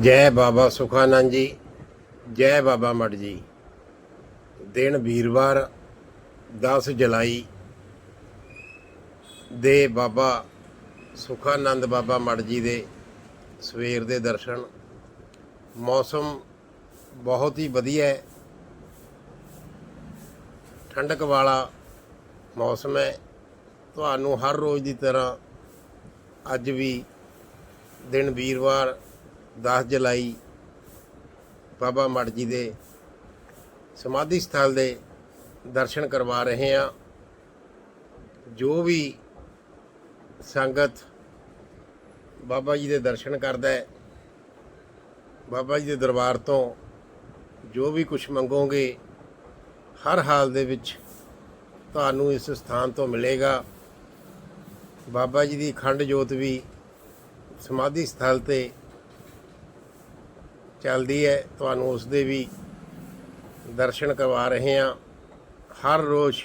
ਜੈ ਬਾਬਾ ਸੁਖਾਨੰਦ ਜੀ, ਜੈ ਬਾਬਾ ਮੜ ਜੀ। ਦਿਨ ਵੀਰਵਾਰ 10 ਜੁਲਾਈ ਦੇ ਬਾਬਾ ਸੁਖਾਨੰਦ ਬਾਬਾ ਮੜ ਜੀ ਦੇ ਸਵੇਰ ਦੇ ਦਰਸ਼ਨ। ਮੌਸਮ ਬਹੁਤ ਹੀ ਵਧੀਆ ਹੈ। ਠੰਡਕ ਵਾਲਾ ਮੌਸਮ ਹੈ। ਤੁਹਾਨੂੰ ਹਰ ਰੋਜ਼ ਦੀ ਤਰ੍ਹਾਂ ਅੱਜ ਵੀ ਦਿਨ ਵੀਰਵਾਰ 10 ਜੁਲਾਈ ਬਾਬਾ ਮੜ ਜੀ ਦੇ ਸਮਾਧੀ ਸਥਲ ਦੇ ਦਰਸ਼ਨ ਕਰਵਾ ਰਹੇ ਹਾਂ। ਜੋ ਵੀ ਸੰਗਤ ਬਾਬਾ ਜੀ ਦੇ ਦਰਸ਼ਨ ਕਰਦਾ ਹੈ, ਬਾਬਾ ਜੀ ਦੇ ਦਰਬਾਰ ਤੋਂ ਜੋ ਵੀ ਕੁਝ ਮੰਗੋਗੇ, ਹਰ ਹਾਲ ਦੇ ਵਿੱਚ ਤੁਹਾਨੂੰ ਇਸ ਸਥਾਨ ਤੋਂ ਮਿਲੇਗਾ। ਬਾਬਾ ਜੀ ਦੀ ਅਖੰਡ ਜੋਤ ਵੀ ਸਮਾਧੀ ਸਥਲ ਤੇ ਚੱਲਦੀ ਹੈ, ਤੁਹਾਨੂੰ ਉਸ ਦੇ ਵੀ ਦਰਸ਼ਨ ਕਰਵਾ ਰਹੇ ਹਾਂ। ਹਰ ਰੋਜ਼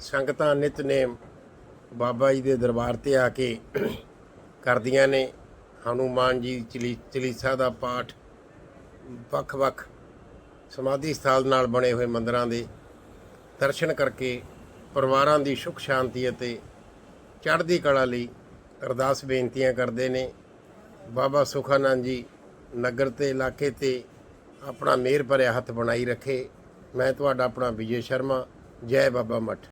ਸੰਗਤਾਂ ਨਿਤਨੇਮ ਬਾਬਾ ਜੀ ਦੇ ਦਰਬਾਰ ਤੇ ਆ ਕੇ ਕਰਦੀਆਂ ਨੇ। ਹਨੂਮਾਨ ਜੀ ਚਲੀ, ਚਲੀਸਾ ਦਾ ਪਾਠ ਵੱਖ-ਵੱਖ ਸਮਾਧੀ ਸਥਾਨ ਨਾਲ ਬਣੇ ਹੋਏ ਮੰਦਰਾਂ ਦੇ ਦਰਸ਼ਨ ਕਰਕੇ ਪਰਿਵਾਰਾਂ ਦੀ ਸੁਖ ਸ਼ਾਂਤੀ ਅਤੇ ਚੜ੍ਹਦੀ ਕਲਾ ਲਈ ਅਰਦਾਸ ਬੇਨਤੀਆਂ ਕਰਦੇ ਨੇ। ਬਾਬਾ ਸੁਖਾਨੰਦ ਜੀ ਨਗਰ ਤੇ, ਇਲਾਕੇ ਤੇ ਆਪਣਾ ਮਿਹਰ ਭਰਿਆ ਹੱਥ ਬਣਾਈ ਰੱਖੇ। ਮੈਂ ਤੁਹਾਡਾ ਆਪਣਾ ਵਿਜੇ ਸ਼ਰਮਾ। ਜੈ ਬਾਬਾ ਮਠ।